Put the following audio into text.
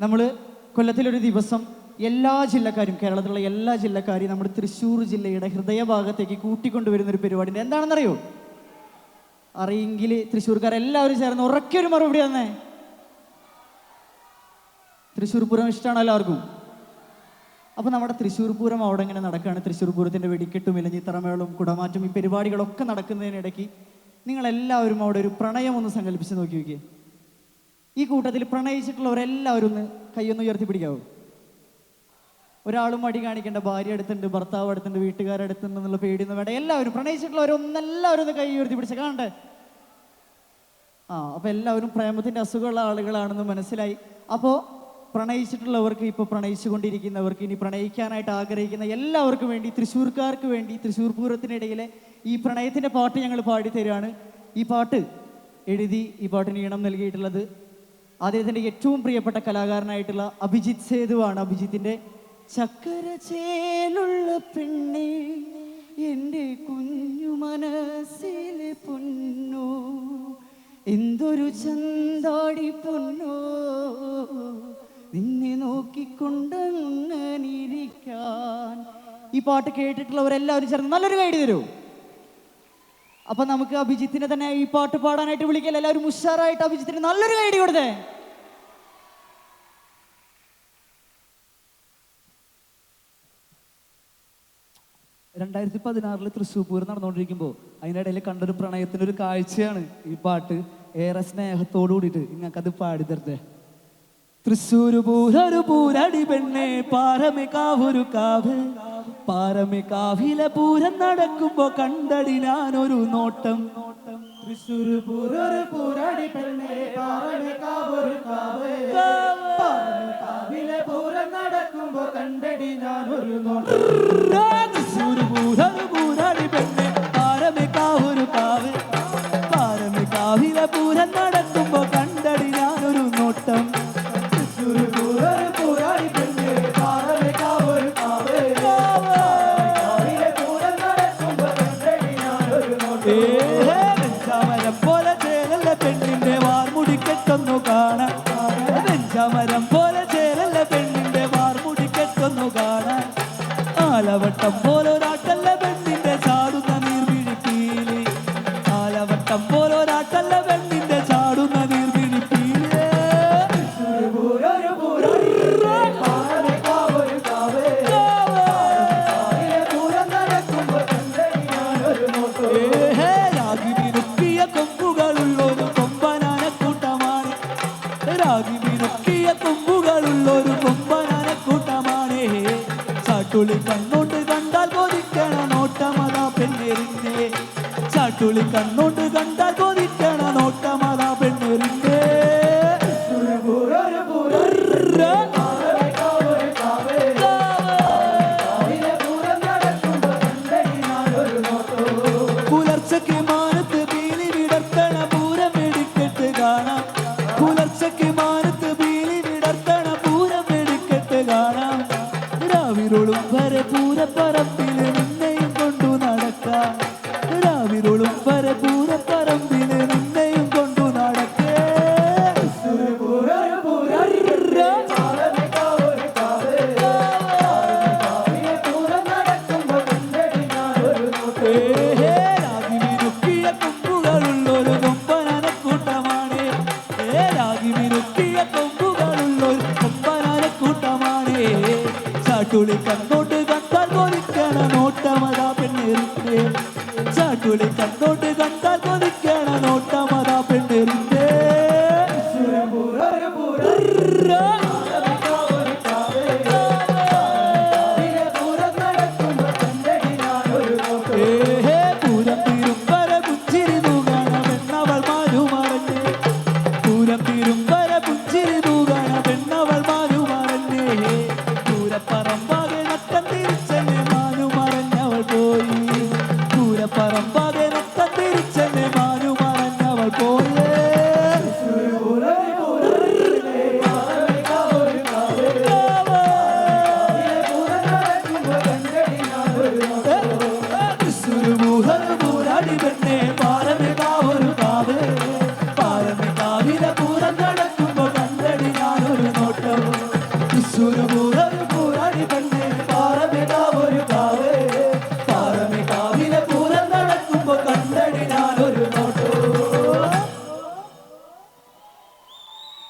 നമ്മൾ കൊല്ലത്തിലൊരു ദിവസം എല്ലാ ജില്ലക്കാരും കേരളത്തിലുള്ള എല്ലാ ജില്ലക്കാരെയും നമ്മുടെ തൃശ്ശൂർ ജില്ലയുടെ ഹൃദയഭാഗത്തേക്ക് കൂട്ടിക്കൊണ്ടുവരുന്ന ഒരു പരിപാടിന്റെ എന്താണെന്നറിയോ? അറിയെങ്കിൽ തൃശ്ശൂർക്കാർ എല്ലാവരും ചേർന്ന് ഉറക്കൊരു മറുപടി തന്നേ. തൃശ്ശൂർ പൂരം ഇഷ്ടമാണ് എല്ലാവർക്കും? അപ്പോൾ നമ്മുടെ തൃശ്ശൂർ പൂരം അവിടെ ഇങ്ങനെ നടക്കുകയാണ്. തൃശ്ശൂർ പൂരത്തിന്റെ വെടിക്കെട്ടും ഇലഞ്ഞിത്തറമേളും കുടമാറ്റം ഈ പരിപാടികളൊക്കെ നടക്കുന്നതിനിടയ്ക്ക് നിങ്ങളെല്ലാവരും അവിടെ ഒരു പ്രണയം ഒന്ന് സങ്കല്പിച്ച് നോക്കി നോക്കിയേ. ഈ കൂട്ടത്തിൽ പ്രണയിച്ചിട്ടുള്ളവരെല്ലാവരും ഒന്ന് കൈയൊന്ന് ഉയർത്തി പിടിക്കാവൂ. ഒരാളും മടി കാണിക്കേണ്ട ഭാര്യ അടുത്തുണ്ട് ഭർത്താവ് അടുത്തുണ്ട് വീട്ടുകാരടുത്തുണ്ട് എന്നുള്ള പേടിയൊന്നും വേണ്ട. എല്ലാവരും പ്രണയിച്ചിട്ടുള്ളവരൊന്നെല്ലാവരും ഒന്ന് കൈ ഉയർത്തി പിടിച്ച കാണണ്ടേ ആ അപ്പൊ എല്ലാവരും പ്രേമത്തിന്റെ അസുഖമുള്ള ആളുകളാണെന്ന് മനസ്സിലായി. അപ്പോൾ പ്രണയിച്ചിട്ടുള്ളവർക്ക് ഇപ്പോൾ പ്രണയിച്ചുകൊണ്ടിരിക്കുന്നവർക്ക് ഇനി പ്രണയിക്കാനായിട്ട് ആഗ്രഹിക്കുന്ന എല്ലാവർക്കും വേണ്ടി തൃശ്ശൂർക്കാർക്ക് വേണ്ടി തൃശ്ശൂർ പൂരത്തിനിടയിലെ ഈ പ്രണയത്തിന്റെ പാട്ട് ഞങ്ങൾ പാടി തരുവാണ് ഈ പാട്ട് എഴുതി ഈ പാട്ടിന് ഈണം നൽകിയിട്ടുള്ളത് അദ്ദേഹത്തിന്റെ ഏറ്റവും പ്രിയപ്പെട്ട കലാകാരനായിട്ടുള്ള അഭിജിത്ത് സേതുവാണ്. അഭിജിത്തിന്റെ ചക്കര ചേലുള്ള പെണ്ണേ എന്റെ കുഞ്ഞു മനസ്സിലെ പൊന്നോ? എന്തൊരു ചന്താടി പൊന്നോ? നിന്നെ നോക്കിക്കൊണ്ടങ്ങനിരിക്കാൻ ഈ പാട്ട് കേട്ടിട്ടുള്ളവരെല്ലാവരും ചേർന്ന് നല്ലൊരു ഗൈഡ് തരൂ. അപ്പൊ നമുക്ക് അഭിജിത്തിനെ തന്നെ ഈ പാട്ട് പാടാനായിട്ട് വിളിക്കല്ലേ? എല്ലാവരും ഉഷാറായിട്ട് അഭിജിത്തിന് നല്ലൊരു കൈഡി കൊടുത്തേ. രണ്ടായിരത്തി പതിനാറിൽ തൃശ്ശൂർ പൂരം നടന്നുകൊണ്ടിരിക്കുമ്പോൾ അതിനിടയിൽ കണ്ടൊരു പ്രണയത്തിന്റെ ഒരു കാഴ്ചയാണ് ഈ പാട്ട്. ഏറെ സ്നേഹത്തോടു കൂടിയിട്ട് നിങ്ങൾക്കത് പാടി തരട്ടെ തൃശ്ശൂര് പൂരൊരു പൂരടി പെണ്ണെ പാറമി കാവൊരു കാവ്. പാറമി കാവിലെ പൂരം നടക്കുമ്പോ കണ്ടടി ഞാനൊരു നോട്ടം. തൃശ്ശൂർ പൂരൊരു പൂരടി പെണ്ണെ പാറമി കാവൊരു കാവ്. കാവിലെ പൂരം നടക്കുമ്പോ കണ്ടടി നോട്ടം. വാർമുടിക്കെട്ടൊന്നു കാണാൻ വെഞ്ചാമരം പോലെ നോട്ടമതാ പെണ്ണെറിഞ്ഞേ ചാട്ടുളി കണ്ണോണ്ട് കണ്ട കൊതിക്കണ നോട്ടമതാ പെണ്ണെറിഞ്ഞേ ചാട്ടുളി കണ്ണോട്ട് കണ്ടാൽ കൊതിക്കണ നോട്ടമതാ പെണ്ണെറിന്റെ ചാട്ടുളി കണ്ണോട്ട് കണ്ടാൽ കൊതിക്കണ നോട്ടമതാ